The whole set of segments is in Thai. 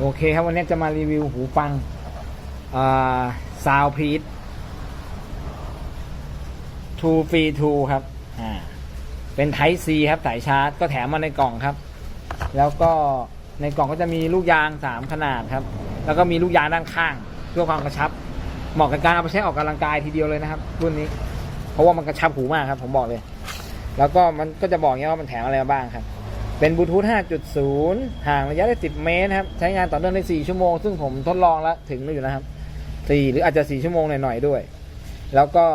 โอเคครับวันนี้จะมารีวิวหูฟังซาวพีททูฟรีทูครับ อ่า เป็นไท C ครับสายชาร์จก็แถมมาในกล่องครับ แล้วก็ในกล่องก็จะมีลูกยางสามขนาดครับ แล้วก็มีลูกยางด้านข้าง เพื่อความกระชับ เหมาะกับการเอาไปใช้ออกกำลังกายทีเดียวเลยนะครับรุ่นนี้ เพราะว่ามันกระชับหูมากครับ ผมบอกเลย แล้วก็มันก็จะบอกอย่างเงี้ยว่ามันแถมอะไรมาบ้างครับ เป็นบลูทูธ 5.0 ห่างระยะได้ 10 เมตรครับ ใช้งานต่อเนื่องได้ 4 ชั่วโมง ซึ่งผมทดลองแล้วถึงอยู่นะครับ 4 หรืออาจจะ 4 ชั่วโมงหน่อยๆด้วย แล้วก็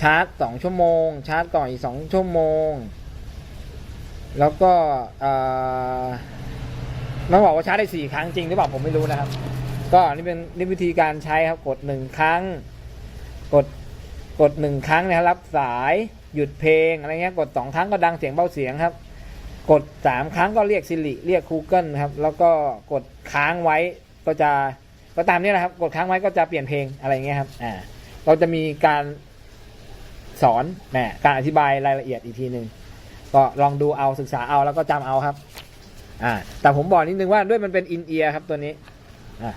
ชาร์จ 2 ชั่วโมง ชาร์จก่อนอีก 2 ชั่วโมง แล้วก็เอ่อมันบอกว่าชาร์จได้ 4 ครั้งจริงหรือเปล่าผมไม่รู้นะครับ ก็นี่เป็นนี่วิธีการใช้ครับ กด 1 ครั้ง กด กด 1 ครั้งนะครับรับสาย หยุดเพลงอะไรเงี้ย กด 2 ครั้งก็ดังเสียงเบาเสียงครับ กดสามครั้งก็เรียก Siri เรียก Google ครับ แล้วก็กดค้างไว้ก็จะก็ตามนี้นะครับ กดค้างไว้ก็จะเปลี่ยนเพลงอะไรเงี้ยครับอ่าเราจะมีการสอนนะการอธิบายรายละเอียดอีกทีหนึ่งก็ลองดูเอาศึกษาเอาแล้วก็จำเอาครับอ่าแต่ผมบอกนิดนึงว่าด้วยมันเป็นอินเอียร์ครับตัวนี้อ่า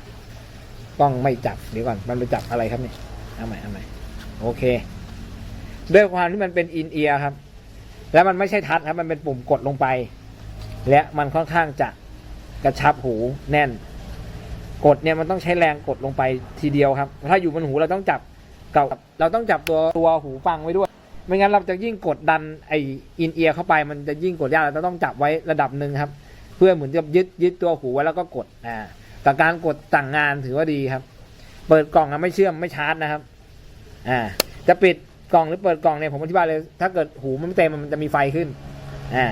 ต้องไม่จับเดี๋ยวก่อนมันไปจับอะไรครับเนี่ยเอาใหม่เอาใหม่โอเค ด้วยความที่มันเป็นอินเอียร์ครับ แล้วมันไม่ใช่ทัชครับมันเป็นปุ่มกดลงไป และมันค่อนข้างจะกระชับหูแน่น กดเนี่ยมันต้องใช้แรงกดลงไปทีเดียวครับ ถ้าอยู่บนหูเราต้องจับเก่าเราต้องจับตัวตัวหูฟังไว้ด้วย ไม่งั้นเราจะยิ่งกดดันไออินเอียร์เข้าไปมันจะยิ่งกดยากเราต้องจับไว้ระดับหนึ่งครับ เพื่อเหมือนจะยึดยึดตัวหูไว้แล้วก็กดอ่าแต่การกดสั่งงานถือว่าดีครับ เปิดกล่องอะไม่เชื่อมไม่ชาร์จนะครับ อ่า จะปิด กล่องหรือเปิดกล่องเนี่ยผมอธิบายเลย ถ้าเกิดหูมันไม่เต็มมันจะมีไฟขึ้นอ่า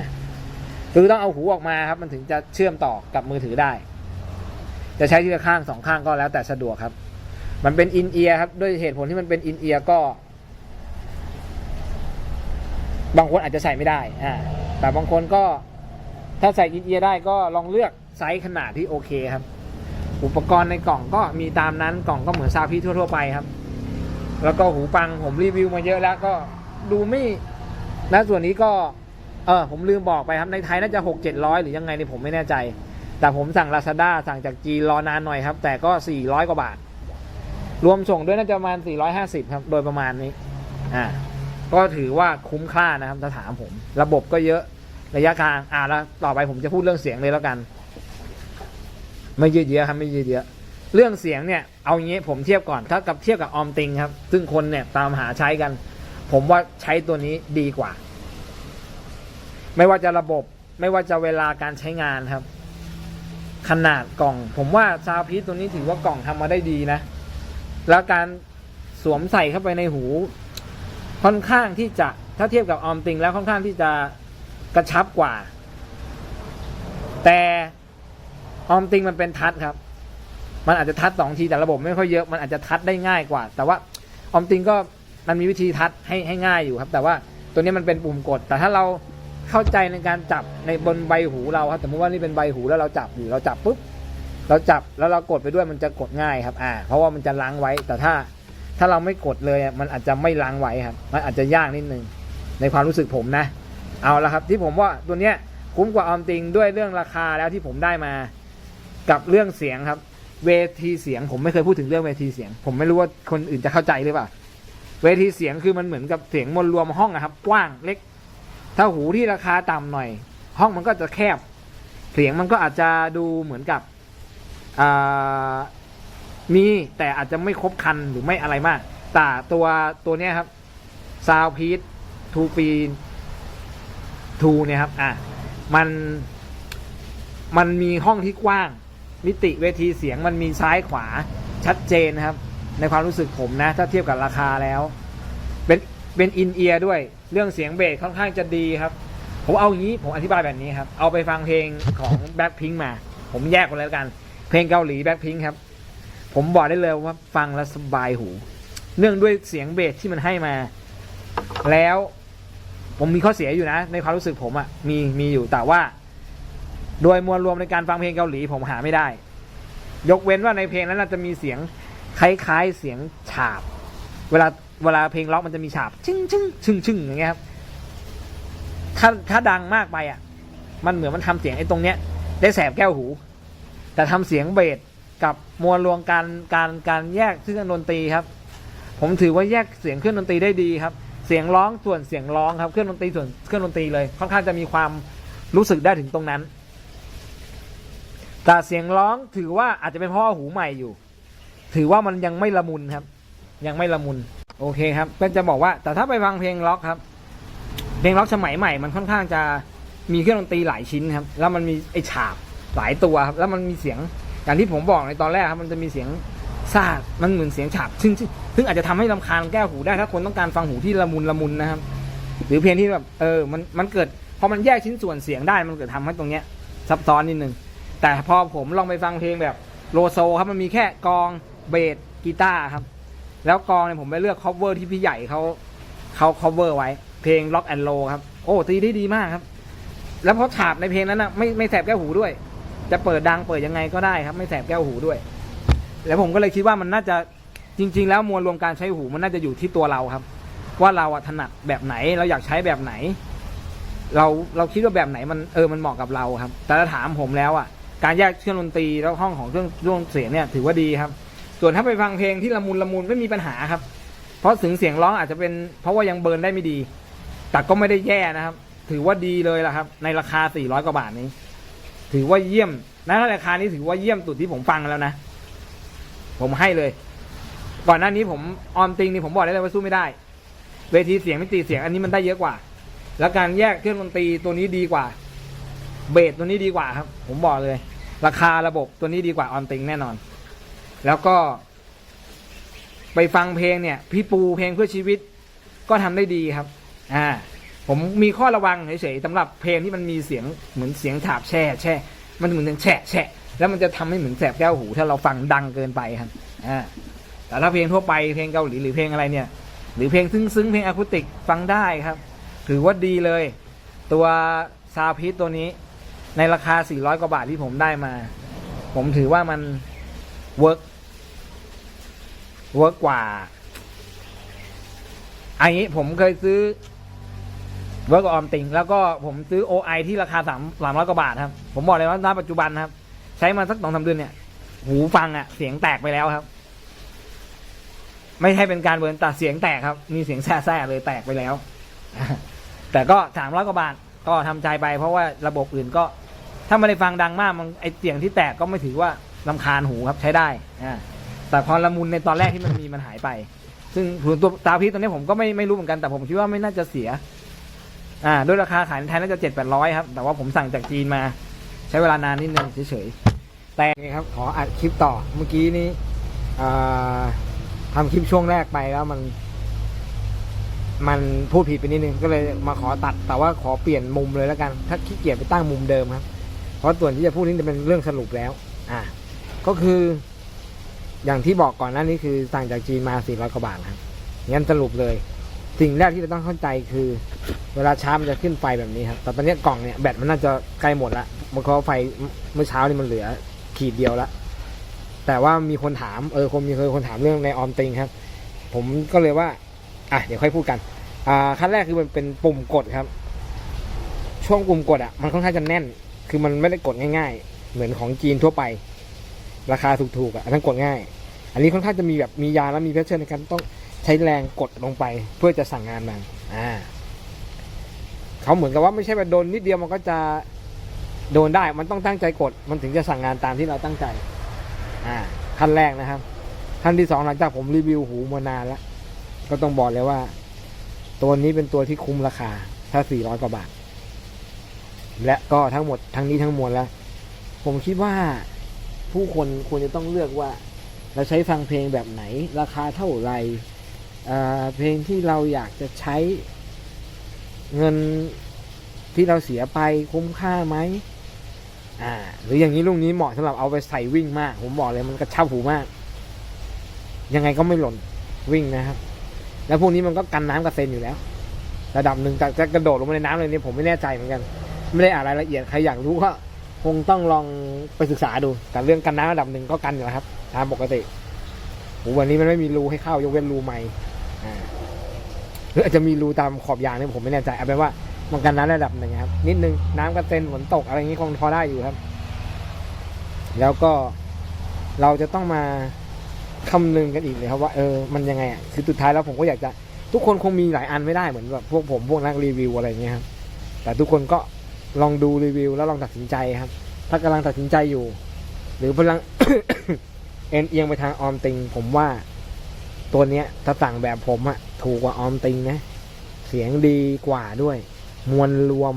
คือต้องเอาหูออกมาครับ มันถึงจะเชื่อมต่อกับมือถือได้ จะใช้ที่ละข้างสองข้างก็แล้วแต่สะดวกครับ มันเป็นอินเอียร์ครับด้วยเหตุผลที่มันเป็นอินเอียร์ก็ บางคนอาจจะใส่ไม่ได้อ่าแต่บางคนก็ถ้าใส่อินเอียร์ได้ก็ลองเลือกไซส์ขนาดที่โอเคครับ อุปกรณ์ในกล่องก็มีตามนั้นกล่องก็เหมือนซาพีทั่วๆไปครับ แล้วก็หูฟังผมรีวิวมาเยอะแล้วก็ดูไม่นะส่วนนี้ก็เออผมลืมบอกไปครับในไทยน่าจะหกเจ็ดร้อยหรือยังไงนี่ผมไม่แน่ใจ แต่ผมสั่ง Lazada สั่งจากจีนรอนานหน่อยครับ แต่ก็สี่ร้อยกว่าบาท รวมส่งด้วยน่าจะประมาณสี่ร้อยห้าสิบครับ โดยประมาณนี้ อ่า ก็ถือว่าคุ้มค่านะครับถ้าถามผม ระบบก็เยอะระยะทาง อ่าแล้วต่อไปผมจะพูดเรื่องเสียงเลยแล้วกัน ไม่ยืดเยื้อครับไม่ยืดเยื้อ เรื่องเสียงเนี่ยเอางี้ผมเทียบก่อนถ้ากับเทียบกับออมติงครับ ซึ่งคนเนี่ยตามหาใช้กัน ผมว่าใช้ตัวนี้ดีกว่า ไม่ว่าจะระบบ ไม่ว่าจะเวลาการใช้งานครับ ขนาดกล่อง ผมว่าซาวพีตัวนี้ถือว่ากล่องทำมาได้ดีนะ แล้วการสวมใส่เข้าไปในหู ค่อนข้างที่จะถ้าเทียบกับออมติง แล้วค่อนข้างที่จะกระชับกว่า แต่ออมติงมันเป็นทัชครับ มันอาจจะทัดสองทีแต่ระบบไม่ค่อยเยอะมันอาจจะทัดได้ง่ายกว่า แต่ว่าออมติงก็มันมีวิธีทัดให้ให้ง่ายอยู่ครับ แต่ว่าตัวนี้มันเป็นปุ่มกด แต่ถ้าเราเข้าใจในการจับในบนใบหูเราครับสมมติว่านี่เป็นใบหูแล้วเราจับอยู่เราจับปุ๊บเราจับแล้วเรากดไปด้วยมันจะกดง่ายครับอ่าเพราะว่ามันจะล้างไว้ แต่ถ้าถ้าเราไม่กดเลยมันอาจจะไม่ล้างไว้ครับ มันอาจจะยากนิดนึงในความรู้สึกผมนะ เอาละครับที่ผมว่าตัวเนี้ยคุ้มกว่าออมติงด้วยเรื่องราคาแล้วที่ผมได้มา กับเรื่องเสียงครับ เวทีเสียง ผมไม่เคยพูดถึงเรื่องเวทีเสียง ผมไม่รู้ว่าคนอื่นจะเข้าใจหรือเปล่าเวทีเสียงคือมันเหมือนกับเสียงมวลรวมห้องนะครับ กว้างเล็ก ถ้าหูที่ราคาต่ำหน่อย ห้องมันก็จะแคบ เสียงมันก็อาจจะดูเหมือนกับมีแต่อาจจะไม่ครบคันหรือไม่อะไรมาก แต่ตัวตัวเนี้ยครับซาวพีททูปีทูเนี่ยครับ อะ มัน มันมีห้องที่กว้าง มิติเวทีเสียงมันมีซ้ายขวาชัดเจนนะครับ ในความรู้สึกผมนะ ถ้าเทียบกับราคาแล้ว เป็นเป็นอินเอียร์ด้วยเรื่องเสียงเบสค่อนข้างจะดีครับ ผมเอาอย่างนี้ผมอธิบายแบบนี้ครับ เอาไปฟังเพลงของแบ็คพิงมา ผมแยกกันแล้วกัน เพลงเกาหลีแบ็คพิงครับ ผมบอกได้เลยว่าฟังแล้วสบายหู เนื่องด้วยเสียงเบสที่มันให้มา แล้วผมมีข้อเสียอยู่นะ ในความรู้สึกผมอะ่ะมีมีอยู่แต่ว่า โดยมวลรวมในการฟังเพลงเกาหลีผมหาไม่ได้ ยกเว้นว่าในเพลงนั้นจะมีเสียงคล้ายๆเสียงฉาบ เวลาเวลาเพลงล็อกมันจะมีฉาบ ชึ้งชึ้งชึ้งชึ้งอย่างเงี้ยครับถ้าถ้าดังมากไปอะ มันเหมือนมันทำเสียงไอ้ตรงเนี้ย ได้แสบแก้วหู แต่ทำเสียงเบสกับมวลรวมการการการแยกเครื่องดนตรีครับ ผมถือว่าแยกเสียงเครื่องดนตรีได้ดีครับ เสียงร้องส่วนเสียงร้องครับเครื่องดนตรีส่วนเครื่องดนตรีเลย ค่อนข้างจะมีความรู้สึกได้ถึงตรงนั้น แต่เสียงร้องถือว่าอาจจะเป็นเพราะว่าหูใหม่อยู่ ถือว่ามันยังไม่ละมุนครับ ยังไม่ละมุน โอเคครับก็จะบอกว่า แต่ถ้าไปฟังเพลงล็อกครับ เพลงล็อกสมัยใหม่ มันค่อนข้างจะมีเครื่องดนตรีหลายชิ้นครับ แล้วมันมีไอฉาบหลายตัวครับ แล้วมันมีเสียงอย่างที่ผมบอกในตอนแรกครับ มันจะมีเสียงซ่ามันเหมือนเสียงฉาบซึ่งซึ่งซึ่งอาจจะทำให้ลำคาญแก้วหูได้ถ้าคนต้องการฟังหูที่ละมุนละมุนนะครับ หรือเพลงที่แบบเออมันมันเกิดพอมันแยกชิ้นส่วนเสียงได้มันเกิดทำให้ตรงเนี้ยซับซ้อนนิดนึง แต่พอผมลองไปฟังเพลงแบบโลโซครับมันมีแค่กองเบสกีตาร์ครับ แล้วกองเนี่ยผมไปเลือก cover ที่พี่ใหญ่เขาเขา cover ไว้ เพลง rock and roll ครับ โอ้ตีได้ดีมากครับ แล้วเพราะฉาบในเพลงนั้นนะไม่ไม่แสบแก้วหูด้วย จะเปิดดังเปิดยังไงก็ได้ครับ ไม่แสบแก้วหูด้วย แล้วผมก็เลยคิดว่ามันน่าจะจริง ๆ แล้วมวลรวมการใช้หูมันน่าจะอยู่ที่ตัวเราครับ ว่าเราอะถนัดแบบไหนเราอยากใช้แบบไหน เราเราคิดว่าแบบไหนมันเออมันเหมาะกับเราครับ แต่ถ้าถามผมแล้วอะ การแยกเครื่องดนตรีแล้วห้องของเครื่องร่วงเสียงเนี่ยถือว่าดีครับ ส่วนถ้าไปฟังเพลงที่ละมุนละมุนไม่มีปัญหาครับ เพราะถึงเสียงร้องอาจจะเป็นเพราะว่ายังเบิร์นได้ไม่ดี แต่ก็ไม่ได้แย่นะครับ ถือว่าดีเลยละครับ ในราคา 400 กว่าบาทนี้ ถือว่าเยี่ยมนะราคานี้ถือว่าเยี่ยมสุดที่ผมฟังแล้วนะ ผมให้เลย ก่อนหน้านี้ผมออมติงนี่ผมบอกได้เลยว่าสู้ไม่ได้ เวทีเสียงไมิติเสียงอันนี้มันได้เยอะกว่า แล้วการแยกเครื่องดนตรีตัวนี้ดีกว่า เบสตัวนี้ดีกว่าครับ ผมบอกเลย ราคาระบบตัวนี้ดีกว่าออนติงแน่นอน แล้วก็ ไปฟังเพลงเนี่ย พี่ปูเพลงเพื่อชีวิต ก็ทำได้ดีครับ อ่า ผมมีข้อระวังเฉยๆสำหรับเพลงที่มันมีเสียงเหมือนเสียงฉาบแช่แช่มันเหมือนเสียงแฉะแฉะแล้วมันจะทำให้เหมือนแสบแก้วหู ถ้าเราฟังดังเกินไปครับ อ่า แต่ถ้าเพลงทั่วไปเพลงเกาหลีหรือเพลงอะไรเนี่ย หรือเพลงซึ้งๆเพลงอะคูติกฟังได้ครับ ถือว่าดีเลย ตัวซาพิทตัวนี้ ในราคา 400 กว่าบาทที่ผมได้มา ผมถือว่ามันเวิร์กเวิร์กกว่าอันนี้ผมเคยซื้อเวิร์กออมติงแล้วก็ผมซื้อ OI ที่ราคาสามสามร้อยกว่าบาทครับ ผมบอกเลยว่าณปัจจุบันครับ ใช้มาสักสองสามเดือนเนี่ย หูฟังอะเสียงแตกไปแล้วครับ ไม่ใช่เป็นการเบิร์นแต่เสียงแตกครับ มีเสียงแซ่ๆเลยแตกไปแล้ว แต่ก็สามร้อยกว่าบาทก็ทำใจไปเพราะว่าระบบอื่นก็ ถ้าไม่ได้ฟังดังมากมันไอเสียงที่แตกก็ไม่ถือว่าลำคาญหูครับใช้ได้อ่าแต่พอละมุนในตอนแรกที่มันมีมันหายไป ซึ่งตัวตาพีตัวนี้ผมก็ไม่ไม่รู้เหมือนกันแต่ผมคิดว่าไม่น่าจะเสีย อ่าด้วยราคาขายในไทยน่าจะเจ็ดแปดร้อยครับ แต่ว่าผมสั่งจากจีนมา ใช้เวลานานนิดนึงเฉยๆแต่นี่ครับ ขออัดคลิปต่อเมื่อกี้นี้อ่าทำคลิปช่วงแรกไปแล้วมัน มันพูดผิดไปนิดนึงก็เลยมาขอตัดแต่ว่าขอเปลี่ยนมุมเลยแล้วกัน ถ้าขี้เกียจไปตั้งมุมเดิมครับ เพราะส่วนที่จะพูดนี้จะเป็นเรื่องสรุปแล้ว อ่า ก็คือ อย่างที่บอกก่อนหน้านี้คือสั่งจากจีนมา 400 กว่าบาทครับงั้นสรุปเลย สิ่งแรกที่เราต้องเข้าใจคือ เวลาชาร์จมันจะขึ้นไฟแบบนี้ครับแต่ตอนนี้กล่องเนี่ยแบตมันน่าจะใกล้หมดละมันเขาะไฟเมื่อเช้านี่มันเหลือ ขีดเดียวละแต่ว่ามีคนถามเออคนมีเคยคนถามเรื่องในออมติงครับ ผมก็เลยว่า อะเดี๋ยวค่อยพูดกัน อ่าขั้นแรกคือมันเป็นปุ่มกดครับ ช่วงปุ่มกดอะมันค่อนข้างจะแน่น คือมันไม่ได้กดง่าย ๆ เหมือนของจีนทั่วไป ราคาถูกๆอะอันนั้นกดง่าย อันนี้ค่อนข้างจะมีแบบมียาแล้วมีเพชเชอร์ในการต้องใช้แรงกดลงไป เพื่อจะสั่งงานมันอ่าเขาเหมือนกับว่าไม่ใช่ว่าโดนนิดเดียวมันก็จะโดนได้มันต้องตั้งใจกด มันถึงจะสั่งงานตามที่เราตั้งใจ อ่าขั้นแรกนะครับขั้นที่สองหลังจากผมรีวิวหูมานานแล้ว ก็ต้องบอกเลยว่า ตัวนี้เป็นตัวที่คุ้มราคา ถ้า 400 กว่าบาท และก็ทั้งหมดทั้งนี้ทั้งมวลแล้ว ผมคิดว่าผู้คนควรจะต้องเลือกว่า เราใช้ฟังเพลงแบบไหน ราคาเท่าไหร่เพลงที่เราอยากจะใช้เงินที่เราเสียไปคุ้มค่าไหมอ่า หรืออย่างนี้ลูกนี้เหมาะสำหรับเอาไปใส่วิ่งมาก ผมบอกเลยมันกระชับหูมาก ยังไงก็ไม่หล่นวิ่งนะครับ แล้วพวกนี้มันก็กันน้ำกระเซ็นอยู่แล้ว ระดับหนึ่งจะกระโดดลงไปในน้ำเลยเนี่ยผมไม่แน่ใจเหมือนกัน ไม่ได้อ่านรายละเอียดใครอยากรู้ก็คงต้องลองไปศึกษาดู แต่เรื่องกันน้ำระดับหนึ่งก็กันอยู่แล้วครับ ตามปกติโหวันนี้มันไม่มีรูให้เข้ายกเว้นรูใหม่หรืออาจจะมีรูตามขอบยางเนี่ยผมไม่แน่ใจเอาเป็นว่ามันกันน้ำระดับหนึ่งครับ นิดนึงน้ำกระเซ็นฝนตกอะไรอย่างนี้คงพอได้อยู่ครับ แล้วก็เราจะต้องมาคำนึงกันอีกเลยครับว่าเออมันยังไงอะคือสุดท้ายแล้วผมก็อยากจะทุกคนคงมีหลายอันไม่ได้เหมือนแบบพวกผมพวกนักรีวิวอะไรเงี้ยครับแต่ทุกคนก็ ลองดูรีวิวแล้วลองตัดสินใจครับ ถ้ากำลังตัดสินใจอยู่ หรือพลัง เอ็นเอียงไปทางออมติง ผมว่าตัวเนี้ยถ้าสั่งแบบผมอะถูกกว่าออมติงนะ เสียงดีกว่าด้วย มวลรวม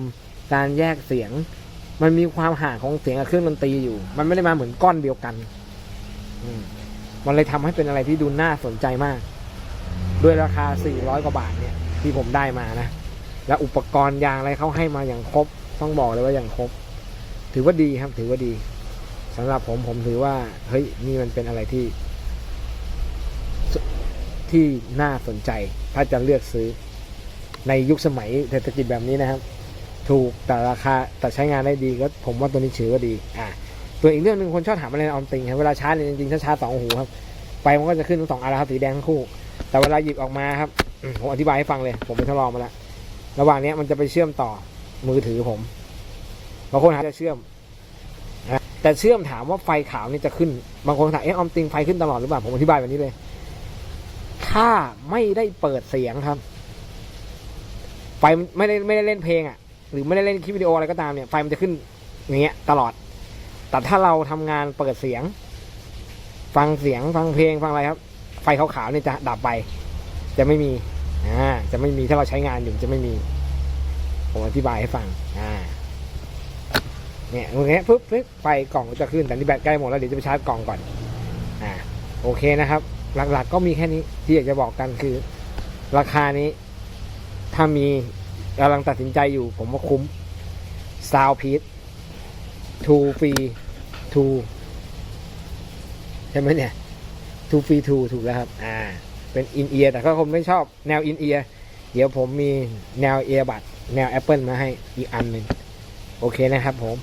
การแยกเสียง มันมีความห่างของเสียงกับเครื่องดนตรีอยู่ มันไม่ได้มาเหมือนก้อนเดียวกันมันเลยทำให้เป็นอะไรที่ดูน่าสนใจมาก ด้วยราคา 400 กว่าบาทเนี่ย ที่ผมได้มานะ และอุปกรณ์ยางอะไรเขาให้มาอย่างครบ ต้องบอกเลยว่าอย่างครบ ถือว่าดีครับ ถือว่าดีสำหรับผมผมถือว่า เฮ้ยนี่มันเป็นอะไรที่ ที่น่าสนใจ ถ้าจะเลือกซื้อ ในยุคสมัยเศรษฐกิจแบบนี้นะครับ ถูกแต่ราคาแต่ใช้งานได้ดีก็ผมว่าตัวนี้ถือว่าดี อ่าตัวอีกเรื่องหนึ่งคนชอบถามอะไรออมติงครับเวลาชาร์จเนี่ยจริงๆถ้าชาร์จสองหูครับไฟมันก็จะขึ้นทั้งสองอันแล้วครับสีแดงทั้งคู่ แต่เวลาหยิบออกมาครับผมอธิบายให้ฟังเลย ผมไปทดลองมาแล้วระหว่างนี้มันจะไปเชื่อมต่อ มือถือผมบางคนอาจจะเชื่อมนะแต่เชื่อมถามว่าไฟขาวนี่จะขึ้น บางคนถามเอ๊ะออมติงไฟขึ้นตลอดหรือเปล่าผมอธิบายแบบนี้เลย ถ้าไม่ได้เปิดเสียงครับ ไฟไม่ได้ไม่ได้เล่นเพลงอะ หรือไม่ได้เล่นคลิปวิดีโออะไรก็ตามเนี่ยไฟมันจะขึ้นอย่างเงี้ย ตลอด แต่ถ้าเราทำงานเปิดเสียง ฟังเสียงฟังเพลงฟังอะไรครับ ไฟขาวๆเนี่ยจะดับไป จะไม่มีอ่าจะไม่มีถ้าเราใช้งานอยู่จะไม่มี ผมอธิบายให้ฟัง อ่า เนี่ยอย่างเงี้ปุ๊บปุ๊บไฟกล่องจะขึ้น แต่นี่แบตใกล้หมดแล้วเดี๋ยวจะไปชาร์จกล่องก่อน อ่า โอเคนะครับ หลักๆก็มีแค่นี้ที่อยากจะบอกกันคือ ราคานี้ ถ้ามีกำลังตัดสินใจอยู่ ผมว่าคุ้มซาวพีททูฟรีทูใช่ไหมเนี่ยทูฟรีทูถูกแล้วครับ อ่า เป็นอินเอียร์แต่ก็คงไม่ชอบแนวอินเอียร์ เดี๋ยวผมมีแนวเอียบัดแนว Apple มาให้อีกอันหนึ่งโอเคนะครับผม